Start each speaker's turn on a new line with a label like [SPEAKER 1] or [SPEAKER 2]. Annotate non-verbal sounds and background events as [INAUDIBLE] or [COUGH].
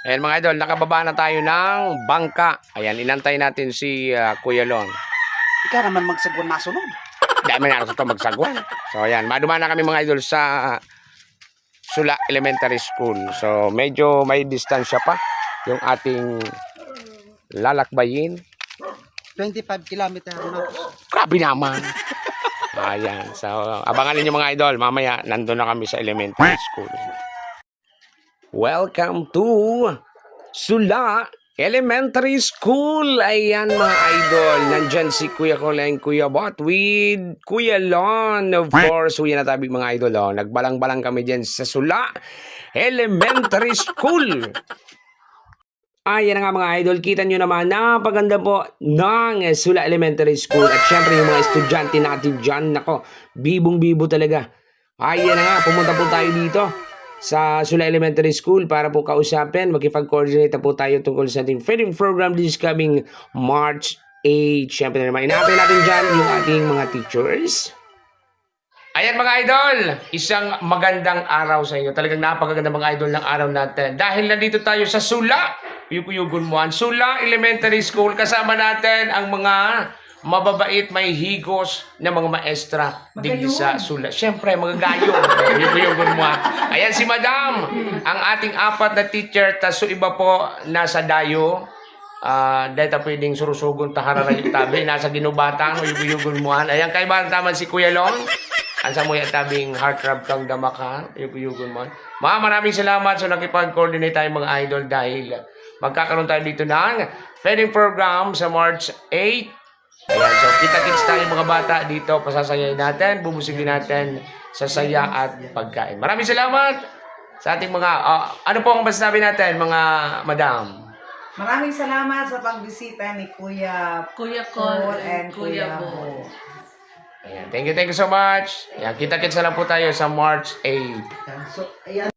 [SPEAKER 1] Ayan mga idol, nakababa na tayo ng bangka. Ayan, inantay natin si ah, Kuya Long.
[SPEAKER 2] Ikaw naman magsagwan masunod.
[SPEAKER 1] Dami na ito magsagwan. So ayan, maduma na kami mga idol sa Sula Elementary School. So medyo may distansya pa yung ating lalakbayin.
[SPEAKER 2] 25 kilometer.
[SPEAKER 1] Grabe naman. Ayan. So, abangan ninyo mga idol. Mamaya, nandun na kami sa elementary school. Welcome to Sula Elementary School. Ayan mga idol. Nandyan si Kuya Coleng, Kuya Bot with Kuya Lon. Of course, Kuya Natabi mga idol. Oh. Nagbalang-balang kami dyan sa Sula Elementary School. Ayan na nga mga idol, kita nyo naman, napaganda po ng Sula Elementary School. At syempre yung mga estudyante natin dyan, nako, bibong-bibo talaga. Ayan na nga, pumunta po tayo dito sa Sula Elementary School para po kausapin, makipag-coordinate na po tayo tungkol sa ating feeding program this coming March 8. Syempre naman, inaapin natin dyan yung ating mga teachers. Ayan mga idol, isang magandang araw sa inyo. Talagang napakaganda mga idol ng araw natin. Dahil nandito tayo sa Sula, Yukuyugun Muan, Sula Elementary School. Kasama natin ang mga mababait, may higos na mga maestra digdi sa Sula. Siyempre, magagayo. [LAUGHS] Yukuyugun Muan. Ayan si Madam, ang ating apat na teacher, taso iba po nasa dayo. Ah, dahil ta pwedeng surusugon tahararan yung tabi, nasa ginubatang, yukuyugun Muan. Ayan kay ba taman si Kuya Long? Ansa mo yung tabing heart rub kang damakan, yukuyugun Muan. Ma, maraming salamat sa nakipag-coordinate tayo mga idol dahil magkakaroon tayo dito ng feeding program sa March 8. Ayan, so kita-kits tayo mga bata dito, pasasayayin natin, bubusigin natin sa saya at pagkain. Maraming salamat sa ating mga, ah, ano po ang masasabi natin mga madam?
[SPEAKER 3] Maraming salamat sa pagbisita ni Kuya
[SPEAKER 4] Kuya
[SPEAKER 3] Paul
[SPEAKER 4] Col
[SPEAKER 3] and Kuya
[SPEAKER 4] Bo.
[SPEAKER 3] Bo.
[SPEAKER 1] Ayan, thank you, thank you so much. Ayan, kita-kits na lang po tayo sa March 8.
[SPEAKER 2] So, ayan.